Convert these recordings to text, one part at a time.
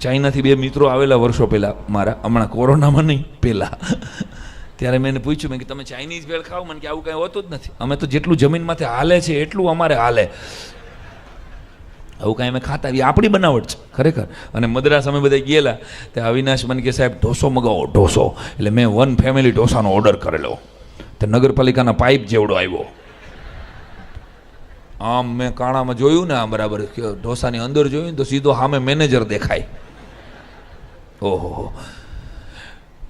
ચાઇનાથી બે મિત્રો આવેલા વર્ષો પહેલાં, મારા, હમણાં કોરોનામાં નહીં, પહેલાં. ત્યારે મેં એને પૂછ્યું, મેં કે તમે ચાઇનીઝ ભેળ ખાઓ? મને કે, આવું કાંઈ હોતું જ નથી. અમે તો જેટલું જમીનમાંથી હાલે છે, એટલું અમારે હાલે. આવું કાંઈ અમે ખાતા એ આપણી બનાવટ છે, ખરેખર. અને મદ્રાસ અમે બધા ગયેલા. ત્યાં અવિનાશ મને કે, સાહેબ, ઢોસો મગાવો, ઢોસો. એટલે મેં વન ફેમિલી ઢોસાનો ઓર્ડર કરેલો. તે નગરપાલિકાના પાઇપ જેવડો આવ્યો. આમ મેં કાણામાં જોયું ને, આમ બરાબર ઢોસાની અંદર જોયું તો સીધો સામે મેનેજર દેખાય. ઓહો.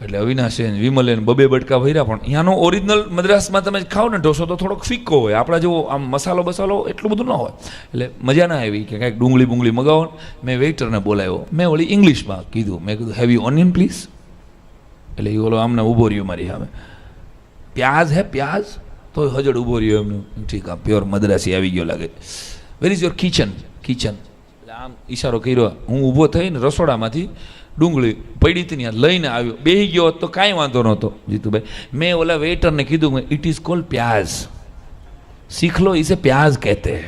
એટલે અવિનાશે એન વિમલે એન બબે બટકા ભર્યા, પણ અહીંયાનો ઓરિજિનલ મદ્રાસમાં તમે ખાઓ ને, ઢોસો તો થોડોક ફિક્કો હોય. આપણા જેવો આમ મસાલો બસાલો એટલું બધું ન હોય. એટલે મજા ના આવી કે કાંઈક ડુંગળી બુંગળી મગાવો મેં વેઇટરને બોલાવ્યો. મેં ઓલી ઇંગ્લિશમાં કીધું. મેં કીધું હેવી ઓનિયન પ્લીઝ એટલે એ ઓલો આમને ઊભો રહ્યો મારી સામે. પ્યાઝ હે પ્યાઝ તો હજડ ઊભો રહ્યો એમનું. ઠીક, આ પ્યોર મદ્રાસી આવી ગયો લાગે. Where is your kitchen kitchen એટલે આમ ઈશારો કર્યો. હું ઊભો થઈને રસોડામાંથી ડુંગળી પડી હતી ત્યાં લઈને આવ્યો. બેહી ગયો હોત તો કાંઈ વાંધો નહોતો. જીતુભાઈ, મેં ઓલા વેઇટરને કીધું ઇટ ઇઝ કોલ્ડ પ્યાઝ. શીખ લો એ પ્યાઝ કહેતે.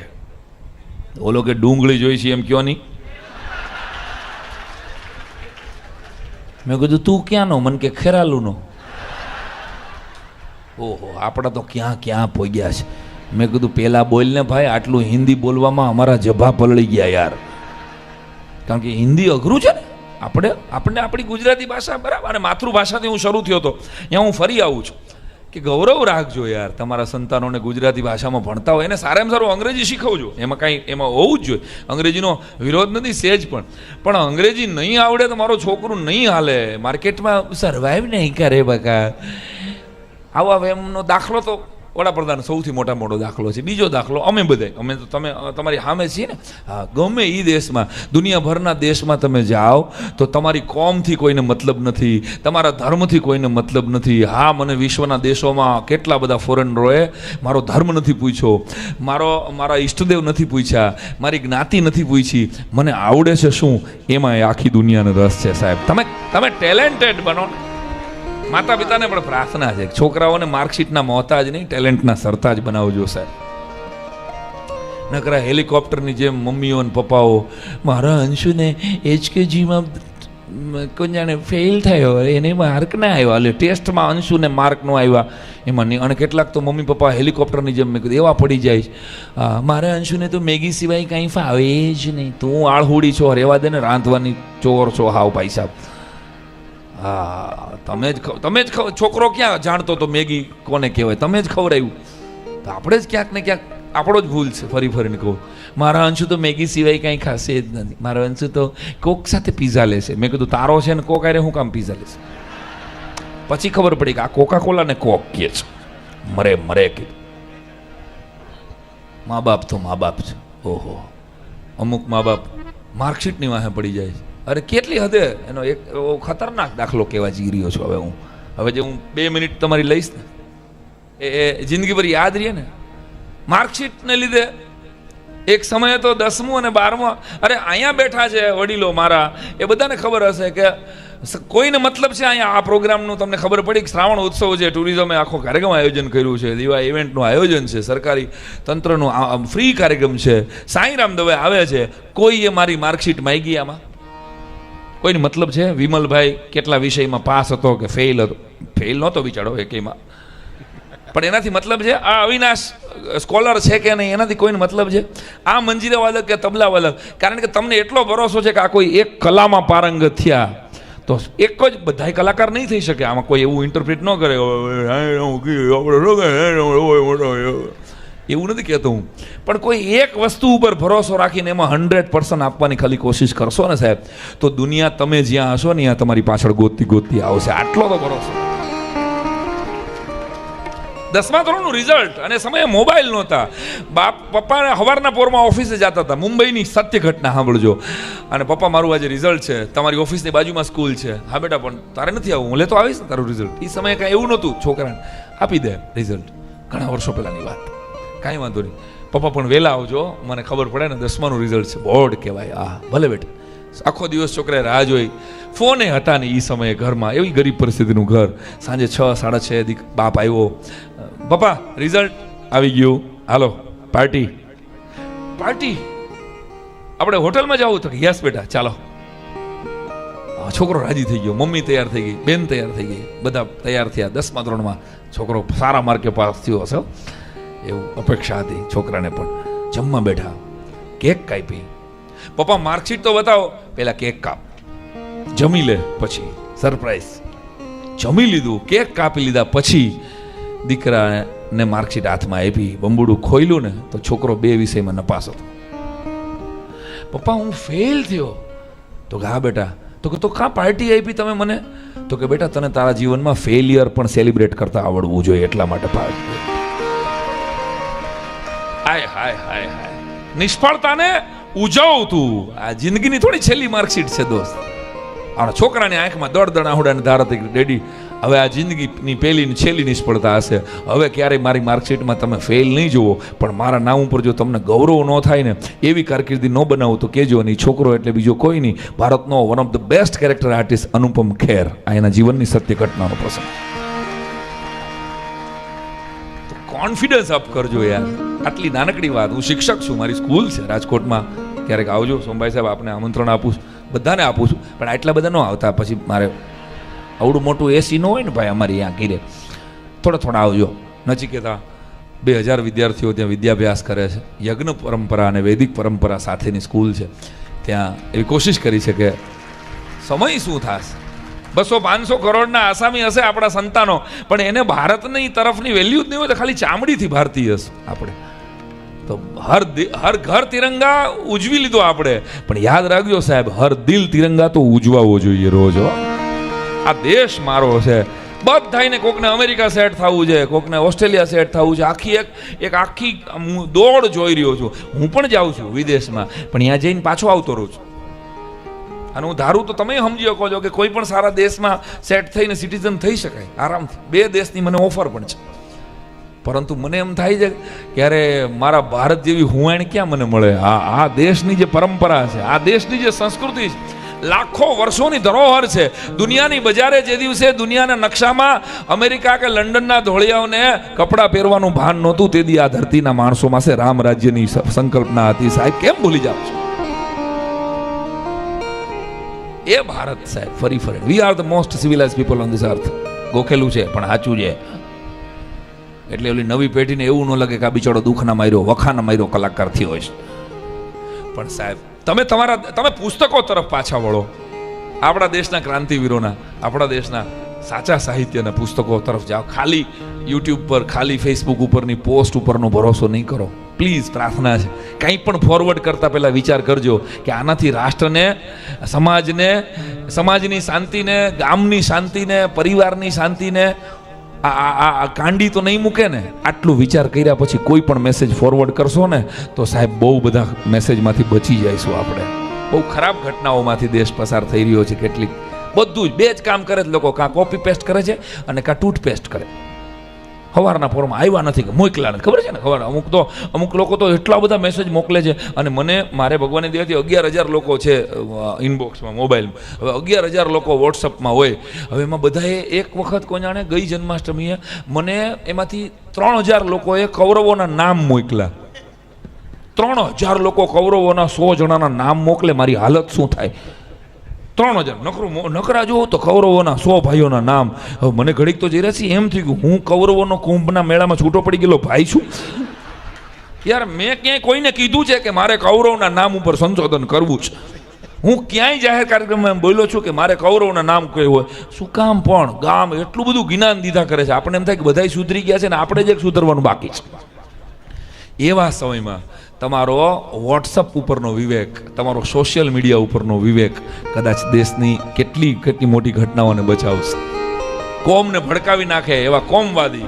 ઓલો કે ડુંગળી જોઈ છે એમ કયો નહીં? મેં કીધું, તું ક્યાંનો? મને કે ખેરાલુનો. ઓહો, આપણા તો ક્યાં ક્યાં પહોંચ્યા છે. મેં કીધું પહેલાં બોલને ભાઈ, આટલું હિન્દી બોલવામાં અમારા જભા પલળી ગયા યાર. કારણ કે હિન્દી અઘરું છે ને? આપણે આપણને આપણી ગુજરાતી ભાષા બરાબર, અને માતૃભાષાથી હું શરૂ થયો હતો. ત્યાં હું ફરી આવું છું. કે ગૌરવ રાખજો યાર, તમારા સંતાનોને ગુજરાતી ભાષામાં ભણતા હોય. એને સારામાં સારું અંગ્રેજી શીખવજો. એમાં કાંઈ, એમાં હોવું જ જોઈએ. અંગ્રેજીનો વિરોધ નથી, સેજ પણ. પણ અંગ્રેજી નહીં આવડે તો મારો છોકરું નહીં હાલે. માર્કેટમાં સર્વાઈવ નહીં કરે બકા. આવો એમનો દાખલો તો વડાપ્રધાન સૌથી મોટા મોટો દાખલો છે. બીજો દાખલો, અમે બધા અમે તો તમે તમારી સામે છીએ ને. હા, ગમે એ દેશમાં, દુનિયાભરના દેશમાં તમે જાઓ, તો તમારી કોમથી કોઈને મતલબ નથી, તમારા ધર્મથી કોઈને મતલબ નથી. હા, મને વિશ્વના દેશોમાં કેટલા બધા ફોરેનરોએ મારો ધર્મ નથી પૂછ્યો, મારો, મારા ઈષ્ટદેવ નથી પૂછ્યા, મારી જ્ઞાતિ નથી પૂછી. મને આવડે છે શું? એમાં એ આખી દુનિયાનો રસ છે સાહેબ. તમે તમે ટેલેન્ટેડ બનો ને. માતા પિતાને પણ પ્રાર્થના છે છોકરાઓને માર્કશીટના મોહતાજ નહીં, ટેલેન્ટના સરતાજ બનાવજો, સાહેબ. નકરા હેલિકોપ્ટરની જેમ મમ્મીઓ અને પપ્પાઓ, મારા અંશુને એચકેજીમાં કોઈ જાણે ફેલ થયો એને માર્ક ના આવ્યા. એટલે ટેસ્ટમાં અંશુને માર્ક ન આવ્યા. એમાં અને કેટલાક તો મમ્મી પપ્પા હેલિકોપ્ટરની જેમ મેં કીધું, એવા પડી જાય મારા અંશુને તો મેગી સિવાય કાંઈ ફાવે જ નહીં. તું આળહુડી છો, રેવા દે ને, રાંધવાની ચોર છો, હાવ ભાઈ સાહેબ. હા, તમે જ તમે જ છોકરો ક્યાં જાણતો તો મેગી કોને કહેવાય? તમે જ ખવડાવ્યું તો આપણે જ ક્યાંક ને ક્યાંક, આપણો જ ભૂલ છે, ફરી ફરીને કહું. મારા અંશુ તો મેગી સિવાય કાંઈ ખાશે જ નથી. મારો અંશુ તો કોક સાથે પીઝા લેશે મેં કીધું, તારો છે ને કોક આરે હું કામ પીઝા લેશે પછી ખબર પડી કે આ કોકા કોલા ને કોક કે છે. મરે મરે કીધું મા બાપ તો મા બાપ છે. ઓહો. અમુક મા બાપ માર્કશીટની વાહે પડી જાય છે. અરે કેટલી હદે? એનો એક એવો ખતરનાક દાખલો કહેવા જઈ રહ્યો છું હવે હું. હવે જે હું બે મિનિટ તમારી લઈશ ને, એ જિંદગીભર યાદ રહીએ ને. માર્કશીટને લીધે એક સમયે તો દસમું અને બારમું, અરે અહીંયા બેઠા છે વડીલો મારા, એ બધાને ખબર હશે કે કોઈને મતલબ છે અહીંયા આ પ્રોગ્રામનું તમને ખબર પડી કે શ્રાવણ ઉત્સવ છે, ટુરિઝમે આખો કાર્યક્રમ આયોજન કર્યું છે દિવા ઇવેન્ટનું આયોજન છે, સરકારી તંત્રનું ફ્રી કાર્યક્રમ છે. સાંઈરામ દવે આવે છે. કોઈએ મારી માર્કશીટ માગી આમાં? કોઈને મતલબ છે? વિમલભાઈ કેટલા વિષયમાં પાસ હતો કે ફેલ હતો? ફેલ નહોતો બિચારો એક એમાં. પણ એનાથી મતલબ છે, આ અવિનાશ સ્કોલર છે કે નહીં, એનાથી કોઈને મતલબ છે? આ મંજીરા વાદક કે તબલા વાદક કારણ કે તમને એટલો ભરોસો છે કે આ કોઈ એક કલામાં પારંગત થયા, તો એક જ બધાય કલાકાર નહીં થઈ શકે. આમાં કોઈ એવું ઇન્ટરપ્રિટ ન કરે. એવું નથી કહેતો હું. પણ કોઈ એક વસ્તુ ઉપર ભરોસો રાખીને એમાં હંડ્રેડ પર્સન્ટ આપવાની ખાલી કોશિશ કરશો ને સાહેબ, તો દુનિયા તમે જ્યાં હશો ને ત્યાં તમારી પાછળ ગોતતી ગોતતી આવશે. આટલો તો ભરોસો. દસમા ધોરણનું રિઝલ્ટ અને સમયે મોબાઈલ નહોતા. બાપ પપ્પાને સવારના પોરમાં ઓફિસે જતા હતા. મુંબઈની સત્ય ઘટના સાંભળજો. અને પપ્પા, મારું આજે રિઝલ્ટ છે. તમારી ઓફિસની બાજુમાં સ્કૂલ છે. હા બેટા, પણ તારે નથી આવું હું લેતો આવીશ ને તારું રિઝલ્ટ એ સમયે કાંઈ એવું નહોતું. છોકરાને આપી દે રિઝલ્ટ ઘણા વર્ષો પહેલાંની વાત. કાંઈ વાંધો નહીં. પપ્પા, પણ વહેલા આવજો. મને ખબર પડે ને દસમાનું રિઝલ્ટ છે. બોર્ડ કહેવાય. આ ભલે બેટા. આખો દિવસ છોકરાએ રાહ જોઈ. ફોને હતા ને એ સમયે ઘરમાં. એવી ગરીબ પરિસ્થિતિનું ઘર. સાંજે છ, સાડા છ દીક બાપ આવ્યો. પપ્પા રિઝલ્ટ આવી ગયું. હાલો પાર્ટી પાર્ટી આપણે હોટલમાં જવું તો? યસ બેટા, ચાલો. છોકરો રાજી થઈ ગયો. મમ્મી તૈયાર થઈ ગઈ. બેન તૈયાર થઈ ગઈ. બધા તૈયાર થયા. દસમા ધોરણમાં છોકરો સારા માર્કે પાસ થયો હશે. એવું અપેક્ષા હતી છોકરાને પણ. જમવા બેઠા, કેક કાપી. પપ્પા, માર્કશીટ તો બતાવો. પેલા કેક કાપ. જમી લે પછી. સરપ્રાઈઝ. જમી લીધું, કેક કાપી લીધા પછી દીકરાને માર્કશીટ હાથમાં આપી, બંબુડું ખોલ્યું ને તો છોકરો બે વિષયમાં નપાસ હતો. પપ્પા, હું ફેલ થયો. તો હા બેટા. તો કે, તો કાં પાર્ટી આપી તમે મને? તો કે, બેટા, તને તારા જીવનમાં ફેલિયર પણ સેલિબ્રેટ કરતા આવડવું જોઈએ એટલા માટે પાર્ટી હાય હાય હાય હાય. નિષ્ફળતાને ઉજવ તું. આ જિંદગીની થોડી છેલ્લી માર્કશીટ છે દોસ્ત. અને છોકરાની આંખમાં દળ દળ આહુડાને ધારત ડેડી, હવે આ જિંદગીની પહેલી છેલ્લી નિષ્ફળતા હશે. હવે ક્યારેય મારી માર્કશીટમાં તમે ફેલ નહીં જુઓ. પણ મારા નામ ઉપર જો તમને ગૌરવ ન થાય ને, એવી કારકિર્દી ન બનાવું તો કહેજો નહીં છોકરો એટલે બીજો કોઈ નહીં. ભારતનો one of the best character artist Anupam Kher. આ એના જીવનની સત્ય ઘટનાનો પ્રસંગ. કોન્ફિડન્સ અપ કરજો યાર. આટલી નાનકડી વાત. હું શિક્ષક છું, મારી સ્કૂલ છે રાજકોટમાં. ક્યારેક આવજો, સોમભાઈ સાહેબ, આપને આમંત્રણ આપું છું. બધાને આપું છું. પણ આટલા બધા ન આવતા. પછી મારે આવડું મોટું એસી ન હોય ને ભાઈ અમારી અહીંયા ઘીરે. થોડા થોડા આવજો. નચિકેતા બે હજાર વિદ્યાર્થીઓ ત્યાં વિદ્યાભ્યાસ કરે છે. યજ્ઞ પરંપરા અને વૈદિક પરંપરા સાથેની સ્કૂલ છે. ત્યાં એવી કોશિશ કરી છે કે સમય શું થશે? બસો પાંચસો કરોડના આસામી હશે આપણા સંતાનો. પણ એને ભારતની તરફની વેલ્યુ જ નહીં હોય ખાલી ચામડીથી ભારતીય હશે આપણે. તો હર હર ઘર તિરંગા ઉજવી લીધો આપણે. પણ યાદ રાખજો સાહેબ, હર દિલ તિરંગા તો ઉજવાવો જોઈએ રોજ આ દેશ મારો છે બધાને કોકને અમેરિકા સેટ થવું છે, કોકને ઓસ્ટ્રેલિયા સેટ થવું છે. આખી એક એક આખી, હું દોડ જોઈ રહ્યો છું. હું પણ જાઉં છું વિદેશમાં. પણ ત્યાં જઈને પાછો આવતો રહું છું. અને હું ધારું તો તમે સમજી શકો છો કે કોઈ પણ સારા દેશમાં સેટ થઈને સિટીઝન થઈ શકાય. આરામથી. બે દેશની મને ઓફર પણ છે. પરંતુ મને એમ થાય છે ક્યારે મારા ભારત જેવી હુવાણ ક્યાં મને મળે? આ આ દેશની જે પરંપરા છે, આ દેશની જે સંસ્કૃતિ છે, લાખો વર્ષોની ધરોહર છે. દુનિયાની બજારે જે દિવસે દુનિયાના નકશામાં અમેરિકા કે લંડનના ધોળિયાઓને કપડાં પહેરવાનું ભાન નહોતું, તે દી આ ધરતીના માણસો પાસે રામ રાજ્યની સંકલ્પના હતી. સાહેબ, કેમ ભૂલી જાઓ છો? એ ભારત સાહેબ, ફરી ફરી. We are the most civilised people on this earth ગોખેલું છે, પણ સાચું છે. એટલે ઓલી નવી પેઢીને એવું ન લાગે કે આ બિચારો દુઃખના માર્યો વખાના માર્યો કલાકાર થયો હોય છે. પણ સાહેબ, તમે તમારા, તમે પુસ્તકો તરફ પાછા વળો. આપણા દેશના ક્રાંતિવીરોના, આપણા દેશના સાચા સાહિત્યના પુસ્તકો તરફ જાઓ. ખાલી યુટ્યુબ પર, ખાલી ફેસબુક ઉપરની પોસ્ટ ઉપરનો ભરોસો નહીં કરો. પ્લીઝ પ્રાર્થના છે. કંઈ પણ ફોરવર્ડ કરતા પહેલાં વિચાર કરજો કે આનાથી રાષ્ટ્રને, સમાજને, સમાજની શાંતિને, ગામની શાંતિને, પરિવારની શાંતિને, આ આ, આ- કાંડી તો નહીં મૂકે ને. આટલું વિચાર કર્યા પછી કોઈ પણ મેસેજ ફોરવર્ડ કરશો ને, તો સાહેબ બહુ બધા મેસેજમાંથી બચી જઈશું આપણે. બહુ ખરાબ ઘટનાઓમાંથી દેશ પસાર થઈ રહ્યો છે કેટલીક. બધું જ, બે જ કામ કરે છે લોકો. કાં કોપી પેસ્ટ કરે છે અને કાં ટૂથપેસ્ટ કરે. સવારના પોરમાં આવ્યા નથી કે મોકલા નથી. ખબર છે ને? ખબર અમુક તો અમુક લોકો તો એટલા બધા મેસેજ મોકલે છે અને મને મારે ભગવાનની દયાથી અગિયાર હજાર લોકો છે ઇનબોક્સમાં મોબાઈલમાં હવે અગિયાર હજાર લોકો વોટ્સઅપમાં હોય. હવે એમાં બધાએ એક વખત કોઈ જાણે ગઈ જન્માષ્ટમીએ મને એમાંથી ત્રણ હજાર લોકોએ કૌરવોના નામ મોકલ્યા. ત્રણ હજાર લોકો કૌરવોના સો જણાના નામ મોકલે. મારી હાલત શું થાય? ત્રણ હજાર. નકરું નકરા જુઓ તો કૌરવોના સો ભાઈઓના નામ. મને ઘડીક તો જઈ રહ્યા છીએ એમ થઈ ગયું હું કૌરવોનો કુંભના મેળામાં છૂટો પડી ગયેલો ભાઈ છું. યાર, મેં ક્યાંય કોઈને કીધું છે કે મારે કૌરવના નામ ઉપર સંશોધન કરવું છે. હું ક્યાંય જાહેર કાર્યક્રમમાં એમ બોલ્યો છું કે મારે કૌરવના નામ કયું હોય. શું કામ પણ ગામ એટલું બધું જ્ઞાન દીધા કરે છે. આપણે એમ થાય કે બધાય સુધરી ગયા છે ને આપણે જ એક સુધરવાનું બાકી છે. એવા સમયમાં તમારો વોટ્સઅપ ઉપરનો વિવેક, તમારો સોશિયલ મીડિયા ઉપરનો વિવેક કદાચ દેશની કેટલી કેટલી મોટી ઘટનાઓને બચાવશે. કોમને ભડકાવી નાખે એવા કોમવાદી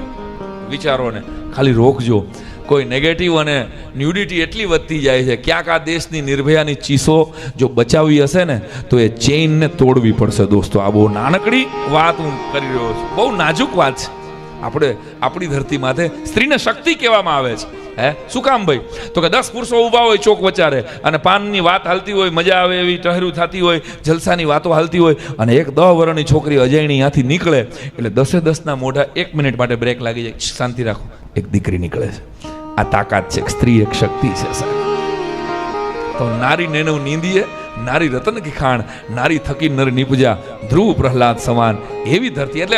વિચારોને ખાલી રોકજો. કોઈ નેગેટિવ અને ન્યુડિટી એટલી વધતી જાય છે, ક્યાંક આ દેશની નિર્ભયાની ચીસો જો બચાવવી હશે ને, તો એ ચેઇનને તોડવી પડશે દોસ્તો. આ બહુ નાનકડી વાત હું કરી રહ્યો છું. બહુ નાજુક વાત છે. આપણે આપણી ધરતી માથે સ્ત્રીને શક્તિ કહેવામાં આવે છે. હે? શું કામ ભાઈ? તો કે દસ પુરુષો ઊભા હોય ચોક વચારે અને પાનની વાત હાલતી હોય, મજા આવે એવી ટહેરું થતી હોય, જલસાની વાતો હાલતી હોય અને એક દહ વર્ષની છોકરી અજયણી ત્યાંથી નીકળે એટલે દસે દસના મોઢા એક મિનિટ માટે બ્રેક લાગી જાય. શાંતિ રાખો. એક દીકરી નીકળે છે. આ તાકાત છે સ્ત્રી એક શક્તિ છે, સાહેબ. તો નારી નેનવ નીંદીએ, નારી રતન કી ખાણ, નારી થકી નર નિપજા, ધ્રુવ પ્રહલાદ સમાન એવી ધરતી. એટલે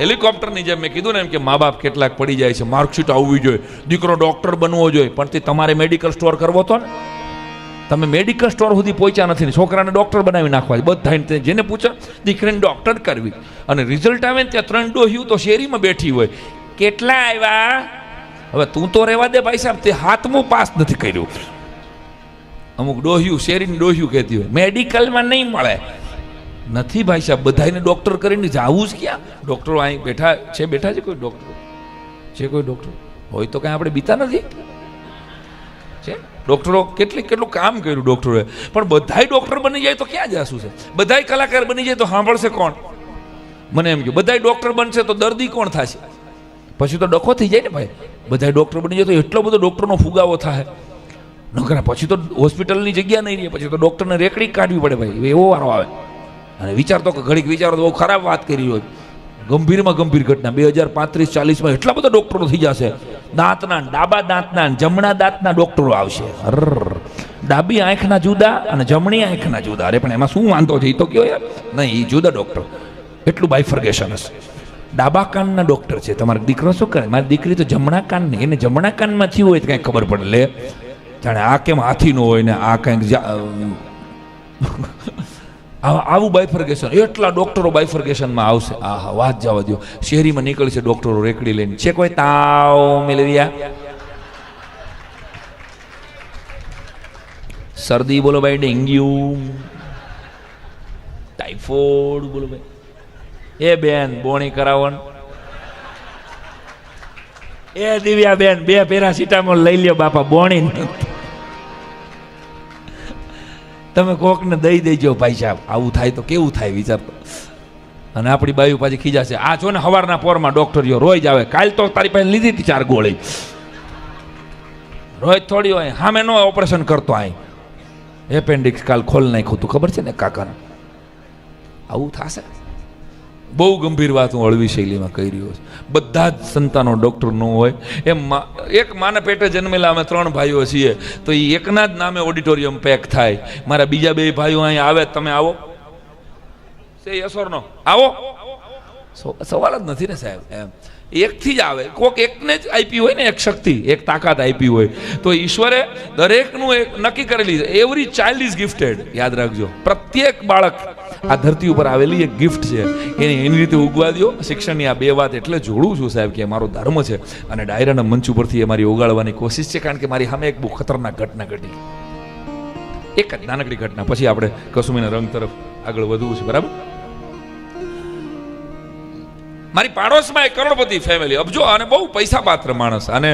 હેલિકોપ્ટરની જેમ મેં કીધું ને એમ કે મા બાપ કેટલાક પડી જાય છે, માર્કશીટ આવવી જોઈએ, દીકરો ડૉક્ટર બનવો જોઈએ, પણ તે તમારે મેડિકલ સ્ટોર કરવો તો ને? તમે મેડિકલ સ્ટોર સુધી પહોંચ્યા નથી ને, છોકરાને ડૉક્ટર બનાવી નાખવા બધા જેને પૂછો, દીકરીને ડૉક્ટર કરવી. અને રિઝલ્ટ આવે ને ત્યાં ત્રણ ડોહ્યું તો શેરીમાં બેઠી હોય. કેટલા આવ્યા? હવે તું તો રહેવા દે ભાઈ સાહેબ, તે હાથમું પાસ નથી કર્યું. અમુક ડોહ્યું શેરીને ડોહ્યું કહેતી હોય. મેડિકલમાં નહીં મળે. નથી ભાઈ સાહેબ બધાને ડોક્ટર કરીને જાવું જ ક્યાં? ડોક્ટરો અહીં બેઠા છે બેઠા છે કોઈ ડોક્ટર છે કોઈ ડોક્ટર હોય તો કાંઈ આપણે બીતા નથી? છે? ડોક્ટરો કેટલી, કેટલું કામ કર્યું ડોક્ટરોએ પણ બધાય ડોક્ટર બની જાય તો ક્યાં જાશું છે? બધાય કલાકાર બની જાય તો સાંભળશે કોણ? મને એમ કહ્યું બધાય ડોક્ટર બનશે તો દર્દી કોણ થશે? પછી તો ડખો થઈ જાય ને ભાઈ. બધાય ડોક્ટર બની જાય તો એટલો બધો ડોક્ટરનો ફુગાવો થાય નકરા, પછી તો હોસ્પિટલની જગ્યા નહીં રહે, પછી તો ડોક્ટરને રેકડી કાઢવી પડે ભાઈ. એવો વારો આવે. અને વિચારતો કે ઘડીક વિચારો તો બહુ ખરાબ વાત કરી હોય. ગંભીરમાં ગંભીર ઘટના. બે હજાર પાંત્રીસ, ચાલીસમાં એટલા બધા ડોક્ટરો થઈ જશે. દાંતના, ડાબા દાંતના, જમણા દાંતના ડોક્ટરો આવશે. ડાબી આંખના જુદા અને જમણી આંખના જુદા. અરે, પણ એમાં શું વાંધો છે? એ તો કયો યાર? નહીં એ જુદા ડોક્ટર. એટલું બાયફર્ગેશન હશે. ડાબા કાનના ડોક્ટર છે. તમારો દીકરો શું કરે? મારી દીકરી તો જમણા કાનની. એને જમણા કાનમાં થયું હોય તો કાંઈ ખબર પડે. લે. જાણે આ કેમ હાથીનો હોય ને આ કંઈક આવા- બાયફર્ગેશન એટલા ડોક્ટરો બાયફર્ગેશનમાં આવશે. આ હા વાત જવા દો શહેરીમાં નીકળશે ડોક્ટરો રેકડી લઈને. છે કોઈ તાવ મેલેરિયા? શરદી બોલો ભાઈ, ડેન્ગ્યુ. ટાઈફોઈડ બોલો ભાઈ. એ બેન, બોણી કરાવણ એ દિવ્યા બેન, બે પેરાસિટામોલ લઈ લ્યો બાપા, બોણી. તમે કોકને દઈ દેજો સાહેબ. આવું થાય તો કેવું થાય વિચારતો અને આપણી બાયુ પાછી ખીજાશે આ જો ને હવારના પોરમાં ડોક્ટરીઓ રોજ આવે. કાલ તો તારી પાસે લીધી હતી ચાર ગોળી. રોજ થોડી હોય. સામે નો ઓપરેશન કરતો અહીં એપેન્ડિક્સ કાલ ખોલ નાખ્યું તું. ખબર છે ને કાકાને? આવું થશે? બહુ ગંભીર વાત હું હળવી શૈલીમાં કહી રહ્યો છું. બધા જ સંતાનો ડૉક્ટર ન હોય. એમ એક માના પેટે જન્મેલા અમે ત્રણ ભાઈઓ છીએ, તો એ એકના જ નામે ઓડિટોરિયમ પેક થાય. મારા બીજા બે ભાઈઓ અહીં આવે, તમે આવો. સે યસ ઓર નો આવો સવાલ જ નથી ને સાહેબ. એમ. એકથી જ આવે. કોક એકને જ આપી હોય ને એક શક્તિ, એક તાકાત આપી હોય. તો ઈશ્વરે દરેકનું એક નક્કી કરેલી છે. એવરી ચાઇલ્ડ ઇઝ ગિફ્ટેડ યાદ રાખજો. પ્રત્યેક બાળક આ ધરતી ઉપર આવેલી એક ગિફ્ટ છે. એને એની રીતે ઉગવા દો શિક્ષણની આ બે વાત એટલે જોડું છું સાહેબ કે મારો ધર્મ છે અને ડાયરાના મંચ ઉપરથી એ મારી ઓગાળવાની કોશિશ છે કારણ કે મારી સામે એક બહુ ખતરનાક ઘટના ઘટી. એક જ નાનકડી ઘટના. પછી આપણે કસુમીના રંગ તરફ આગળ વધવું છે. બરાબર? મારી પાડોશમાં એક કરોડપતિ ફેમિલી અબજો અને બહુ પૈસા પાત્ર માણસ અને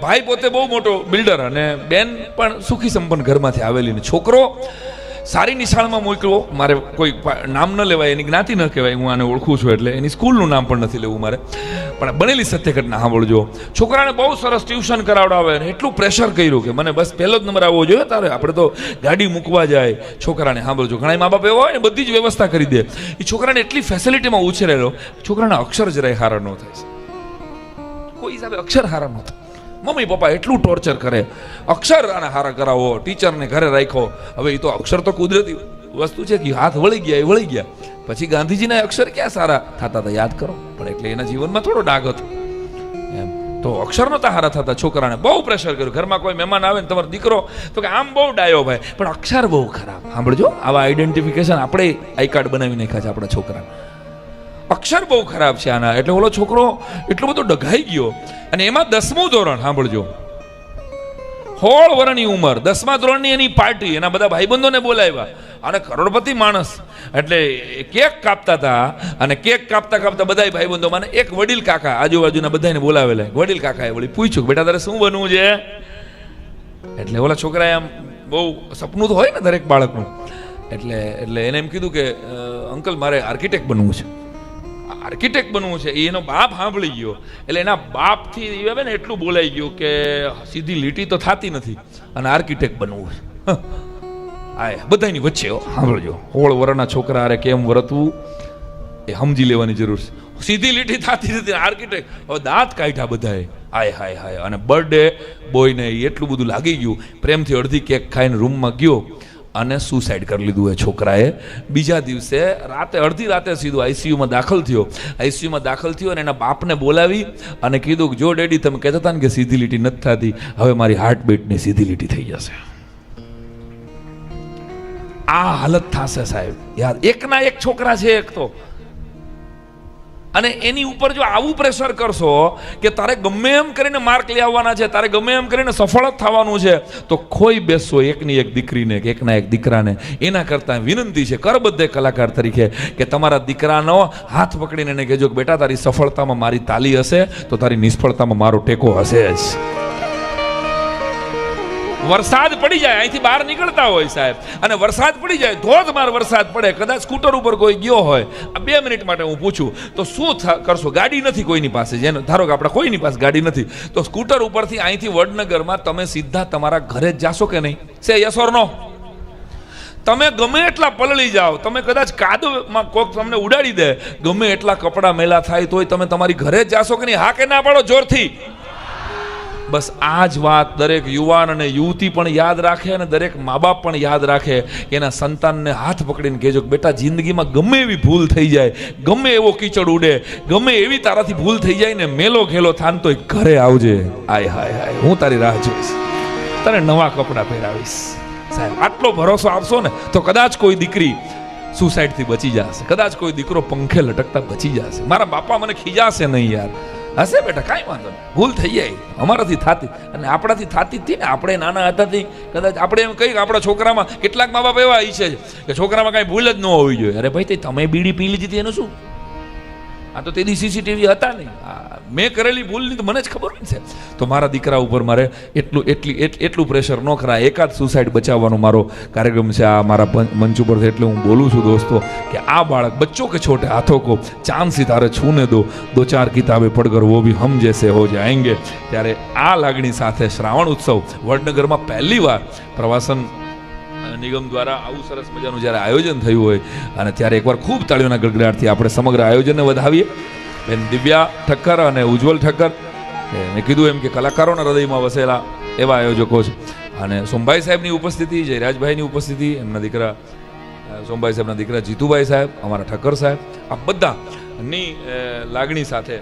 ભાઈ પોતે બહુ મોટો બિલ્ડર અને બેન પણ સુખી સંપન્ન ઘરમાંથી આવેલી છોકરો સારી નિશાળમાં મોકલ્યો મારે કોઈ નામ ન લેવાય, એની જ્ઞાતિ ન કહેવાય, હું આને ઓળખું છું એટલે એની સ્કૂલનું નામ પણ નથી લેવું મારે. પણ બનેલી સત્ય ઘટના સાંભળજો. છોકરાને બહુ સરસ ટ્યુશન કરાવડાવે એટલું પ્રેશર કર્યું કે મને બસ પહેલો જ નંબર આવવો જોઈએ, તારે આપણે તો ગાડી મૂકવા જાય. છોકરાને સાંભળજો. ઘણા મા બાપ એવા હોય ને, બધી જ વ્યવસ્થા કરી દે. એ છોકરાને એટલી ફેસિલિટીમાં ઉછરેલો છોકરાના અક્ષર જરાય હારા ન થાય. કોઈ હિસાબે અક્ષર હારા ન થાય. મમ્મી પપ્પા એટલું ટોર્ચર કરે. અક્ષર આને હારા કરાવો, ટીચરને ઘરે રાખો હવે એ તો અક્ષર તો કુદરતી વસ્તુ છે કે હાથ વળી ગયા, એ વળી ગયા. પછી ગાંધીજીના અક્ષર ક્યાં સારા? થતા હતા, યાદ કરો. પણ એટલે એના જીવનમાં થોડો ડાઘ હતો. એમ. તો અક્ષર નતા હારા થતા છોકરાને. બહુ પ્રેશર કર્યું. ઘરમાં કોઈ મહેમાન આવે ને તમારો દીકરો, તો કે આમ બહુ ડાયો ભાઈ. પણ અક્ષર બહુ ખરાબ. સાંભળજો, આવા આઈડેન્ટિફિકેશન આપણે આઈ કાર્ડ બનાવી નાખ્યા છે આપણા છોકરાને. અક્ષર બહુ ખરાબ છે આના. એટલે ઓલો છોકરો એટલો બધો ડઘાઈ ગયો. અને એમાં દસમું ધોરણ, સાંભળજો. હોળ વર્ષની ઉંમર. દસમા ધોરણની એની પાર્ટી, એના બધા ભાઈબંધોને બોલાવ્યા. અને કરોડપતિ માણસ. એટલે કેક કાપતા હતા અને કેક કાપતા કાપતા બધા ભાઈબંધો મને એક વડીલ કાકા આજુબાજુના બધાને બોલાવેલા. વડીલ કાકાએ વળી પૂછ્યું બેટા, તારે શું બનવું છે? એટલે ઓલા છોકરાએ આમ બહુ સપનું તો હોય ને દરેક બાળકનું. એટલે એટલે એને એમ કીધું કે અંકલ, મારે આર્કિટેક્ટ બનવું છે. આર્કિટેક્ટ બનવું છે, એનો બાપ સાંભળી ગયો. એટલે એના બાપથી આવે ને એટલું બોલાઈ ગયું કે સીધી લીટી તો થતી નથી અને આર્કિટેક્ટ બનવું છે. આય, બધાની વચ્ચે સાંભળજો. હોળ વરના છોકરા હારે કેમ વર્તવું? એ સમજી લેવાની જરૂર છે. સીધી લીટી થતી નથી આર્કિટેક્ટ હવે દાંત કાઢ્યા બધાએ. હાય હાય હાય. અને બર્થડે બોયને એટલું બધું લાગી ગયું. પ્રેમથી અડધી કેક ખાઈને રૂમમાં ગયો. અને સુસાઇડ કરી લીધું એ છોકરાએ. બીજા દિવસે રાતે, અડધી રાતે સીધું આઈસીયુમાં દાખલ થયો. આઈસીયુમાં દાખલ થયો અને એના બાપને બોલાવી અને કીધું કે, જો ડેડી, તમે કહેતા હતા ને કે સીધી લીટી નથી થતી, હવે મારી હાર્ટબીટની સીધી લીટી થઈ જશે. આ હાલત થશે સાહેબ. યાર, એકના એક છોકરા છે એક તો. અને એની ઉપર જો આવું પ્રેશર કરશો કે તારે ગમે એમ કરીને માર્ક લઈ આવવાના છે, તારે ગમે એમ કરીને સફળ જ થવાનું છે, તો ખોઈ બેસશો એકની એક દીકરીને કે એકના એક દીકરાને. એના કરતાં વિનંતી છે કરબદ્ધે કલાકાર તરીકે કે તમારા દીકરાનો હાથ પકડીને એને કહેજો કે બેટા તારી સફળતામાં મારી તાલી હશે, તો તારી નિષ્ફળતામાં મારો ટેકો હશે જ. વરસાદ પડી જાય, અહીંથી બહાર નીકળતા હોય સાહેબ. અને વરસાદ પડી જાય ધોધમાર વરસાદ પડે. કદાચ સ્કૂટર ઉપર કોઈ ગયો હોય, આ બે મિનિટ માટે હું પૂછું, તો શું કરશો? ગાડી નથી કોઈની પાસે, જેને ધારો કે આપણે કોઈની પાસે ગાડી નથી, તો સ્કૂટર ઉપરથી અહીંથી વડનગરમાં તમે સીધા તમારા ઘરે જ જાશો કે નહીં? Say yes no? તમે ગમે એટલા પલળી જાઓ, તમે કદાચ કાદવમાં કોક તમને ઉડાડી દે, ગમે એટલા કપડાં મેલા થાય તોય તમે તમારી ઘરે જ જાશો કે નહીં? હા કે ના પાડો? જોરથી. બસ આ જ વાત દરેક યુવાન અને યુવતી પણ યાદ રાખે અને દરેક મા બાપ પણ યાદ રાખે. એના સંતાનને હાથ પકડીને કહેજો કે બેટા, જિંદગીમાં ગમે એવી ભૂલ થઈ જાય, ગમે એવો કીચડ ઉડે, ગમે એવી તારાથી ભૂલ થઈ જાય ને મેલો ખેલો થાન તોય ઘરે આવજે. આય, હાય હાય, હું તારી રાહ જોઈશ. તને નવા કપડાં પહેરાવીશ. સાહેબ, આટલો ભરોસો આપશો ને તો કદાચ કોઈ દીકરી સુસાઇડથી બચી જશે. કદાચ કોઈ દીકરો પંખે લટકતા બચી જશે. મારા બાપા મને ખીજાશે નહીં યાર. હશે બેટા, કાંઈ વાંધો નહીં. ભૂલ થઈ જાય. અમારાથી થતી. અને આપણાથી થતી હતી ને, આપણે નાના હતા તે. કદાચ આપણે એમ કહીએ આપણા છોકરામાં કેટલાક મા બાપ એવા ઈચ્છે છે કે છોકરામાં કાંઈ ભૂલ જ ન હોવી જોઈએ. અરે ભાઈ તમે બીડી પી લીધી હતી, એનું શું? આ તો તેની સીસીટીવી હતા નહીં. મેં કરેલી ભૂલની તો મને જ ખબર હોય છે તો મારા દીકરા ઉપર મારે એટલું એટલી એટ- એટલું પ્રેશર ન કરાય. એકાદ સુસાઇડ બચાવવાનો મારો કાર્યક્રમ છે. આ મારા મંચ મંચ ઉપરથી એટલે હું બોલું છું દોસ્તો કે આ બાળક બચ્ચો કે છોટે હાથો કો. ચાંદ સિતારે છૂને દો. દો ચાર કિતાબે પડગર વો ભી હમ જૈસે હો જાએંગે ત્યારે આ લાગણી સાથે શ્રાવણ ઉત્સવ વડનગરમાં પહેલી વાર પ્રવાસન નિગમ દ્વારા આવું સરસ મજાનું જ્યારે આયોજન થયું હોય અને ત્યારે એકવાર ખૂબ તાળીઓના ગડગડાટથી આપણે સમગ્ર આયોજનને વધાવીએ. બેન દિવ્યા ઠક્કર અને ઉજ્જવલ ઠક્કર. મેં કીધું એમ કે કલાકારોના હૃદયમાં વસેલા એવા આયોજકો છે. અને સોમભાઈ સાહેબની ઉપસ્થિતિ, જયરાજભાઈની ઉપસ્થિતિ, એમના દીકરા સોમભાઈ સાહેબના દીકરા જીતુભાઈ સાહેબ, અમારા ઠક્કર સાહેબ, આ બધાની લાગણી સાથે